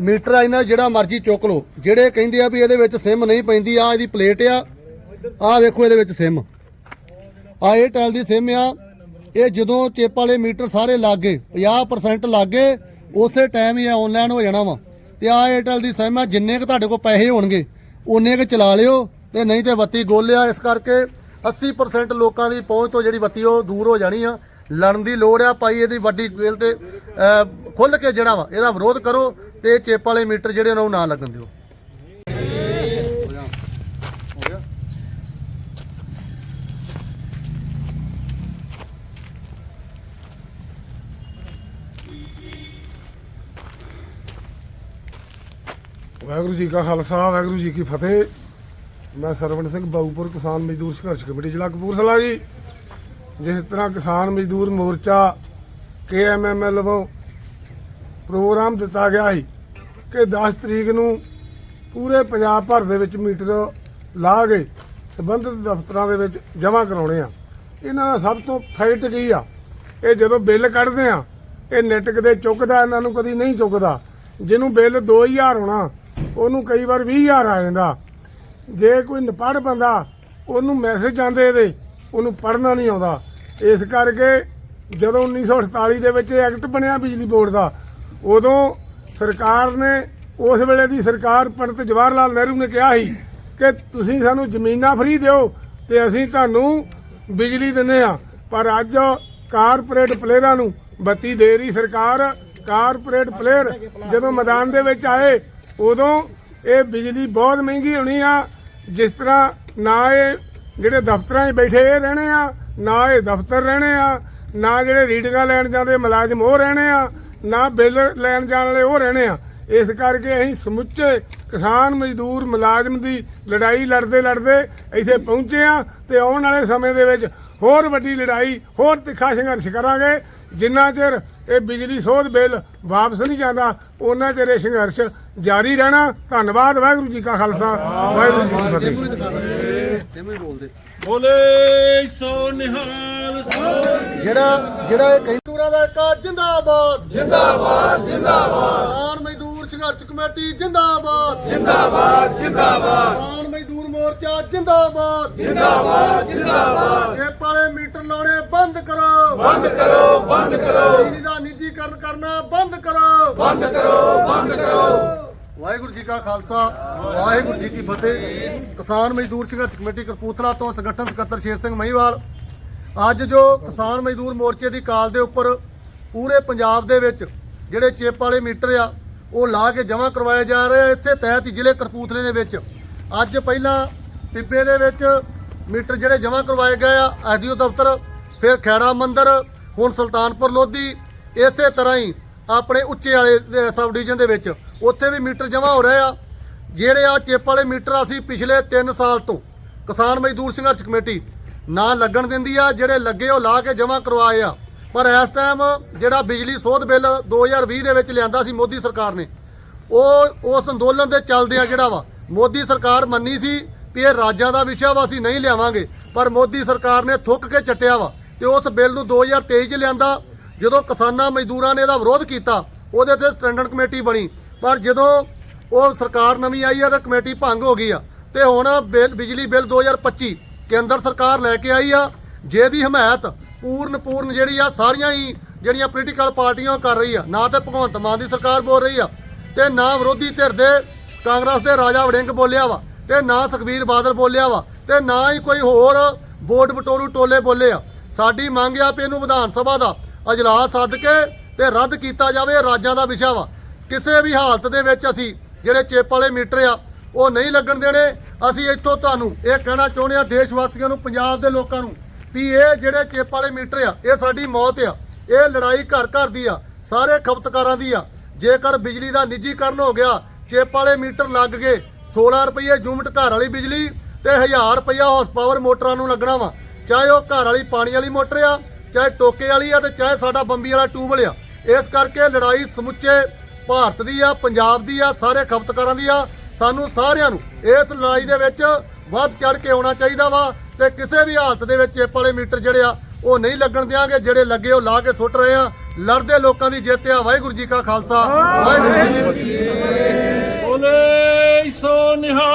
Metre ਆ ਇਹਨਾਂ ਜਿਹੜਾ ਮਰਜ਼ੀ ਚੁੱਕ ਲਓ। ਜਿਹੜੇ ਕਹਿੰਦੇ ਆ ਵੀ ਇਹਦੇ ਵਿੱਚ ਸਿਮ ਨਹੀਂ ਪੈਂਦੀ, ਆ ਇਹਦੀ ਪਲੇਟ ਆ। ਆ ਵੇਖੋ ਇਹਦੇ ਵਿੱਚ ਸਿਮ। ਆ ਇਹ ਦੀ ਸਿਮ ਆ। ਇਹ ਜਦੋਂ ਚਿੱਪ ਵਾਲੇ ਮੀਟਰ ਸਾਰੇ ਲੱਗ ਗਏ 50% ਲੱਗ ਗਏ, ਉਸੇ ਟਾਈਮ ਹੀ ਆਨਲਾਈਨ ਹੋ ਜਾਣਾ ਵਾ। ਤੇ ਆ ਏਅਰਟੈਲ ਦੀ ਸਿਮ ਆ, ਜਿੰਨੇ ਕ ਤੁਹਾਡੇ ਕੋਲ ਪੈਸੇ ਹੋਣਗੇ ਉਨੇ ਕ ਚਲਾ ਲਿਓ ਤੇ ਨਹੀਂ ਤੇ ਬੱਤੀ ਗੋਲਿਆ ਇਸ ਕਰਕੇ 80% ਲੋਕਾਂ ਦੀ ਪਹੁੰਚ ਤੋਂ ਜਿਹੜੀ ਬੱਤੀ ਉਹ ਦੂਰ ਹੋ ਜਾਣੀ ਆ। ਲੜਨ ਦੀ ਲੋੜ ਆ, ਭਾਈ ਇਹਦੀ ਵੱਡੀ ਗੇਲ ਤੇ ਖੁੱਲ ਕੇ ਜਿਹੜਾ ਵਾ, ਇਹਦਾ ਵਿਰੋਧ ਕਰੋ ਤੇ ਚੇਪ ਵਾਲੇ ਮੀਟਰ ਜਿਹੜੇ ਉਹਨਾਂ ਨੂੰ ਨਾ ਲੱਗਣ ਦਿਓ। ਵਾਹਿਗੁਰੂ ਜੀ ਕਾ ਖਾਲਸਾ, ਵਾਹਿਗੁਰੂ ਜੀ ਕੀ ਫਤਿਹ। ਮੈਂ ਸਰਵਣ ਸਿੰਘ ਬਾਊਪੁਰ ਕਿਸਾਨ ਮਜ਼ਦੂਰ ਸੰਘਰਸ਼ ਕਮੇਟੀ, ਜ਼ਿਲ੍ਹਾ ਕਪੂਰਥਲਾ ਜੀ। ਜਿਸ ਤਰ੍ਹਾਂ ਕਿਸਾਨ ਮਜ਼ਦੂਰ ਮੋਰਚਾ ਕੇਐਮਐਮਐਲ ਵੱਲੋਂ ਪ੍ਰੋਗਰਾਮ ਦਿੱਤਾ ਗਿਆ ਸੀ ਕਿ 10 ਤਰੀਕ ਨੂੰ ਪੂਰੇ ਪੰਜਾਬ ਭਰ ਦੇ ਵਿੱਚ ਮੀਟਰ ਲਾ ਕੇ ਸੰਬੰਧਿਤ ਦਫ਼ਤਰਾਂ ਦੇ ਵਿੱਚ ਜਮ੍ਹਾਂ ਕਰਾਉਣੇ ਆ। ਇਹਨਾਂ ਦਾ ਸਭ ਤੋਂ ਫਾਇਟ ਕੀ ਆ? ਇਹ ਜਦੋਂ ਬਿੱਲ ਕੱਢਦੇ ਆ, ਇਹ ਨੈਟ ਕਦੇ ਚੁੱਕਦਾ, ਇਹਨਾਂ ਨੂੰ ਕਦੀ ਨਹੀਂ ਚੁੱਕਦਾ। ਜਿਹਨੂੰ ਬਿੱਲ 2000 ਹੋਣਾ, ਉਹਨੂੰ ਕਈ ਵਾਰ 20000 ਆ ਜਾਂਦਾ। ਜੇ ਕੋਈ ਨਪੜ ਬੰਦਾ, ਉਹਨੂੰ ਮੈਸੇਜ ਆਉਂਦੇ ਇਹਦੇ, ਉਹਨੂੰ ਪੜ੍ਹਨਾ ਨਹੀਂ ਆਉਂਦਾ। ਇਸ ਕਰਕੇ ਜਦੋਂ 1948 ਦੇ ਵਿੱਚ ਇਹ ਐਕਟ ਬਣਿਆ ਬਿਜਲੀ ਬੋਰਡ ਦਾ, ਉਦੋਂ ਸਰਕਾਰ ਨੇ ਉਸ ਵੇਲੇ ਦੀ ਸਰਕਾਰ ਪੰਡਤ ਜਵਾਹਰ ਲਾਲ ਨਹਿਰੂ ਨੇ ਕਿਹਾ ਸੀ ਕਿ ਤੁਸੀਂ ਸਾਨੂੰ ਜ਼ਮੀਨਾਂ ਫਰੀ ਦਿਓ ਤੇ ਅਸੀਂ ਤੁਹਾਨੂੰ ਬਿਜਲੀ ਦਿੰਨੇ ਆ ਪਰ ਅੱਜ ਕਾਰਪੋਰੇਟ ਪਲੇਅਰਾਂ ਨੂੰ ਬੱਤੀ ਦੇ ਰਹੀ ਸਰਕਾਰ, ਕਾਰਪੋਰੇਟ ਪਲੇਅਰ ਜਦੋਂ ਮੈਦਾਨ ਦੇ ਵਿੱਚ ਆਏ, ਉਦੋਂ ਇਹ ਬਿਜਲੀ ਬਹੁਤ ਮਹਿੰਗੀ ਹੋਣੀ ਆ। ਜਿਸ ਤਰ੍ਹਾਂ ਨਾ ਇਹ ਜਿਹੜੇ ਦਫ਼ਤਰਾਂ 'ਚ ਬੈਠੇ ਇਹ ਰਹਿਣੇ ਆ ਨਾ ਇਹ ਦਫ਼ਤਰ ਰਹਿਣੇ ਆ, ਨਾ ਜਿਹੜੇ ਰੀਡਿੰਗਾਂ ਲੈਣ ਜਾਂਦੇ ਮੁਲਾਜ਼ਮ ਉਹ ਰਹਿਣੇ ਆ, ਨਾ ਬਿੱਲ ਲੈਣ ਜਾਣ ਵਾਲੇ ਉਹ ਰਹਿਣੇ ਆ। ਇਸ ਕਰਕੇ ਅਸੀਂ ਸਮੁੱਚੇ ਕਿਸਾਨ ਮਜ਼ਦੂਰ ਮੁਲਾਜ਼ਮ ਦੀ ਲੜਾਈ ਲੜਦੇ ਲੜਦੇ ਇੱਥੇ ਪਹੁੰਚੇ ਆ ਤੇ ਆਉਣ ਵਾਲੇ ਸਮੇਂ ਦੇ ਵਿੱਚ ਹੋਰ ਵੱਡੀ ਲੜਾਈ ਹੋਰ ਤਿੱਖਾ ਸੰਘਰਸ਼ ਕਰਾਂਗੇ। ਜਿੰਨਾ ਚਿਰ ਇਹ ਬਿਜਲੀ ਸੋਧ ਬਿੱਲ ਵਾਪਸ ਨਹੀਂ ਜਾਂਦਾ ਉਹਨਾਂ ਚਿਰ ਇਹ ਸੰਘਰਸ਼ ਜਾਰੀ ਰਹਿਣਾ। ਧੰਨਵਾਦ ਵਾਹਿਗੁਰੂ ਜੀ ਕਾ ਖਾਲਸਾ ਵਾਹਿਗੁਰੂ ਜੀ ਕੀ ਫਤਿਹ। ਬੋਲੇ ਸੋ ਨਿਹਾਲ ਜਿਹੜਾ ਜਿਹੜਾ ਇਹ ਕੈਂਦੂਰਾ ਦਾ ਇੱਕ ਜਿੰਦਾਬਾਦ। ਜਿੰਦਾਬਾਦ ਜਿੰਦਾਬਾਦ। ਸੰਘਰਸ਼ ਕਮੇਟੀ ਜਿੰਦਾਬਾਦ। ਜਿੰਦਾਬਾਦ ਜਿੰਦਾਬਾਦ। ਕਿਸਾਨ ਮਜ਼ਦੂਰ ਮੋਰਚਾ ਜਿੰਦਾਬਾਦ। ਜਿੰਦਾਬਾਦ ਜਿੰਦਾਬਾਦ। ਵਾਲੇ ਮੀਟਰ ਲਾਉਣੇ ਬੰਦ ਕਰੋ। ਬੰਦ ਕਰੋ ਬੰਦ ਕਰੋ। ਬਿਜਲੀ ਦਾ ਨਿੱਜੀਕਰਨ ਕਰਨਾ ਬੰਦ ਕਰੋ। ਬੰਦ ਕਰੋ ਬੰਦ ਕਰੋ। ਵਾਹਿਗੁਰੂ ਜੀ ਕਾ ਖਾਲਸਾ ਵਾਹਿਗੁਰੂ ਜੀ ਕੀ ਫਤਿਹ। ਕਿਸਾਨ ਮਜ਼ਦੂਰ ਸੰਘਰਸ਼ ਕਮੇਟੀ ਕਰਪੂਥਲਾ ਤੋਂ ਸੰਗਠਨ ਸਕੱਤਰ ਸ਼ੇਰ ਸਿੰਘ ਮਹੀਵਾਲ। ਅੱਜ ਜੋ ਕਿਸਾਨ ਮਜ਼ਦੂਰ ਮੋਰਚੇ ਦੀ ਕਾਲ ਦੇ ਉੱਪਰ ਪੂਰੇ ਪੰਜਾਬ ਦੇ ਵਿੱਚ ਜਿਹੜੇ ਚਿੱਪ ਵਾਲੇ ਮੀਟਰ ਆ ਉਹ ਲਾ ਕੇ ਜਮ੍ਹਾਂ ਕਰਵਾਏ ਜਾ ਰਹੇ ਆ ਇਸੇ ਤਹਿਤ ਹੀ ਜ਼ਿਲ੍ਹੇ ਕਰਪੂਥਲੇ ਦੇ ਵਿੱਚ। ਅੱਜ ਪਹਿਲਾਂ ਟਿੱਬੇ ਦੇ ਵਿੱਚ ਮੀਟਰ ਜਿਹੜੇ ਜਮ੍ਹਾਂ ਕਰਵਾਏ ਗਏ ਆ ਆਰਡੀਓ ਦਫ਼ਤਰ, ਫਿਰ ਖੈੜਾ ਮੰਦਰ, ਹੁਣ ਸੁਲਤਾਨਪੁਰ ਲੋਧੀ, ਇਸੇ ਤਰ੍ਹਾਂ ਹੀ ਆਪਣੇ ਉੱਚੇ ਵਾਲੇ ਦੇ ਸਬ ਡਿਵੀਜ਼ਨ ਦੇ ਵਿੱਚ ਉੱਥੇ ਵੀ ਮੀਟਰ ਜਮ੍ਹਾਂ ਹੋ ਰਹੇ ਆ। ਜਿਹੜੇ ਆ ਚੇਪ ਵਾਲੇ ਮੀਟਰ ਅਸੀਂ ਪਿਛਲੇ 3 ਸਾਲ ਤੋਂ ਕਿਸਾਨ ਮਜ਼ਦੂਰ ਸੰਘਰਸ਼ ਕਮੇਟੀ ਨਾ ਲੱਗਣ ਦਿੰਦੀ ਆ, ਜਿਹੜੇ ਲੱਗੇ ਉਹ ਲਾ ਕੇ ਜਮ੍ਹਾਂ ਕਰਵਾਏ ਆ। ਪਰ ਇਸ ਟਾਈਮ ਜਿਹੜਾ ਬਿਜਲੀ ਸੋਧ ਬਿੱਲ 2020 ਦੇ ਵਿੱਚ ਲਿਆਂਦਾ ਸੀ ਮੋਦੀ ਸਰਕਾਰ ਨੇ, ਉਹ ਉਸ ਅੰਦੋਲਨ ਦੇ ਚੱਲਦੇ ਆ ਜਿਹੜਾ ਵਾ। ਮੋਦੀ ਸਰਕਾਰ ਮੰਨੀ ਸੀ ਵੀ ਇਹ ਰਾਜਾਂ ਦਾ ਵਿਸ਼ਾ ਵਾ, ਅਸੀਂ ਨਹੀਂ ਲਿਆਵਾਂਗੇ, ਪਰ ਮੋਦੀ ਸਰਕਾਰ ਨੇ ਥੁੱਕ ਕੇ ਚੱਟਿਆ ਵਾ ਤੇ ਉਸ ਬਿੱਲ ਨੂੰ 2023 ਚ ਲਿਆਂਦਾ। ਜਦੋਂ ਕਿਸਾਨਾਂ ਮਜ਼ਦੂਰਾਂ ਨੇ ਇਹਦਾ ਵਿਰੋਧ ਕੀਤਾ, ਉਹਦੇ ਤੇ ਸਟੈਂਡਰਡ ਕਮੇਟੀ ਬਣੀ। ਪਰ ਜਦੋਂ ਉਹ ਸਰਕਾਰ ਨਵੀਂ ਆਈ ਆ ਤਾਂ ਕਮੇਟੀ ਭੰਗ ਹੋ ਗਈ ਆ ਤੇ ਹੁਣ ਬਿੱਲ ਬਿਜਲੀ ਬਿੱਲ 2025 ਕੇਂਦਰ ਸਰਕਾਰ ਲੈ ਕੇ ਆਈ ਆ, ਜਿਹਦੀ ਹਮਾਇਤ ਪੂਰਨ ਪੂਰਨ ਜਿਹੜੀ ਆ ਸਾਰੀਆਂ ਹੀ ਜਿਹੜੀਆਂ ਪੋਲੀਟੀਕਲ ਪਾਰਟੀਆਂ ਉਹ ਕਰ ਰਹੀ ਆ। ਨਾ ਤੇ ਭਗਵੰਤ ਮਾਨ ਦੀ ਸਰਕਾਰ ਬੋਲ ਰਹੀ ਆ ਤੇ ਨਾ ਵਿਰੋਧੀ ਧਿਰ ਦੇ ਕਾਂਗਰਸ ਦੇ ਰਾਜਾ ਵੜਿੰਗ ਬੋਲਿਆ ਵਾ ਤੇ ਨਾ ਸੁਖਬੀਰ ਬਾਦਲ ਬੋਲਿਆ ਵਾ ਤੇ ਨਾ ਹੀ ਕੋਈ ਹੋਰ ਵੋਟ ਬਟੋਰੂ ਟੋਲੇ ਬੋਲੇ ਆ। ਸਾਡੀ ਮੰਗ ਆ ਵੀ ਇਹਨੂੰ ਵਿਧਾਨ ਸਭਾ ਦਾ ਅਜਲਾਸ ਸੱਦ ਕੇ ਤੇ ਰੱਦ ਕੀਤਾ ਜਾਵੇ ਰਾਜਾਂ ਦਾ ਵਿਸ਼ਾ ਵਾ। ਕਿਸੇ ਵੀ ਹਾਲਤ ਦੇ ਵਿੱਚ ਅਸੀਂ ਜਿਹੜੇ ਚੇਪ ਵਾਲੇ ਮੀਟਰ ਆ, ਉਹ ਨਹੀਂ ਲੱਗਣ ਦੇਣੇ। ਅਸੀਂ ਇੱਥੋਂ ਤੁਹਾਨੂੰ ਇਹ ਕਹਿਣਾ ਚਾਹੁੰਦੇ ਆ ਦੇਸ਼ ਵਾਸੀਆਂ ਨੂੰ, ਪੰਜਾਬ ਦੇ ਲੋਕਾਂ ਨੂੰ ਵੀ ਇਹ ਜਿਹੜੇ ਚੇਪ ਵਾਲੇ ਮੀਟਰ ਆ, ਇਹ ਸਾਡੀ ਮੌਤ ਆ। ਇਹ ਲੜਾਈ ਘਰ ਘਰ ਦੀ ਆ, ਸਾਰੇ ਖਪਤਕਾਰਾਂ ਦੀ ਆ। ਜੇਕਰ ਬਿਜਲੀ ਦਾ ਨਿੱਜੀਕਰਨ ਹੋ ਗਿਆ, ਚਿੱਪ ਵਾਲੇ ਮੀਟਰ ਲੱਗ ਗਏ। 16 ਰੁਪਏ ਯੂਨਿਟ ਘਰ ਵਾਲੀ ਬਿਜਲੀ ਤੇ 1000 ਰੁਪਇਆ ਹਾਰਸ ਪਾਵਰ ਮੋਟਰਾਂ ਨੂੰ ਲੱਗਣਾ ਵਾ। ਚਾਹੇ ਉਹ ਘਰ ਵਾਲੀ ਪਾਣੀ ਵਾਲੀ ਮੋਟਰ ਆ, ਚਾਹੇ ਟੋਕੇ ਵਾਲੀ ਆ ਤੇ ਚਾਹੇ ਸਾਡਾ ਬੰਬੀ ਵਾਲਾ ਟੂਬਲ ਆ। ਇਸ ਕਰਕੇ ਲੜਾਈ ਸਮੁੱਚੇ ਭਾਰਤ ਦੀ ਆ, ਪੰਜਾਬ ਦੀ ਆ, ਸਾਰੇ ਖਪਤਕਾਰਾਂ ਦੀ ਆ। ਸਾਨੂੰ ਸਾਰਿਆਂ ਨੂੰ ਇਸ ਲੜਾਈ ਦੇ ਵਿੱਚ ਵੱਧ ਚੜ ਕੇ ਆਉਣਾ ਚਾਹੀਦਾ ਵਾ ਤੇ ਕਿਸੇ ਵੀ ਹਾਲਤ ਦੇ ਵਿੱਚ ਚਿੱਪ ਵਾਲੇ ਮੀਟਰ ਜਿਹੜੇ ਆ, ਉਹ ਨਹੀਂ ਲੱਗਣ ਦਿਆਂਗੇ। ਜਿਹੜੇ ਲੱਗੇ ਉਹ ਲਾ ਕੇ ਸੁੱਟ ਰਹੇ ਆ। ਲੜਦੇ ਲੋਕਾਂ ਦੀ ਜਿੱਤ ਆ। ਵਾਹਿਗੁਰੂ ਜੀ ਕਾ ਖਾਲਸਾ। ਵਾਹਿਗੁਰੂ ਜੀ ਕੀ ਫਤਿਹ। ਬੋਲੇ ਸੋ ਨਿਹਾਲ।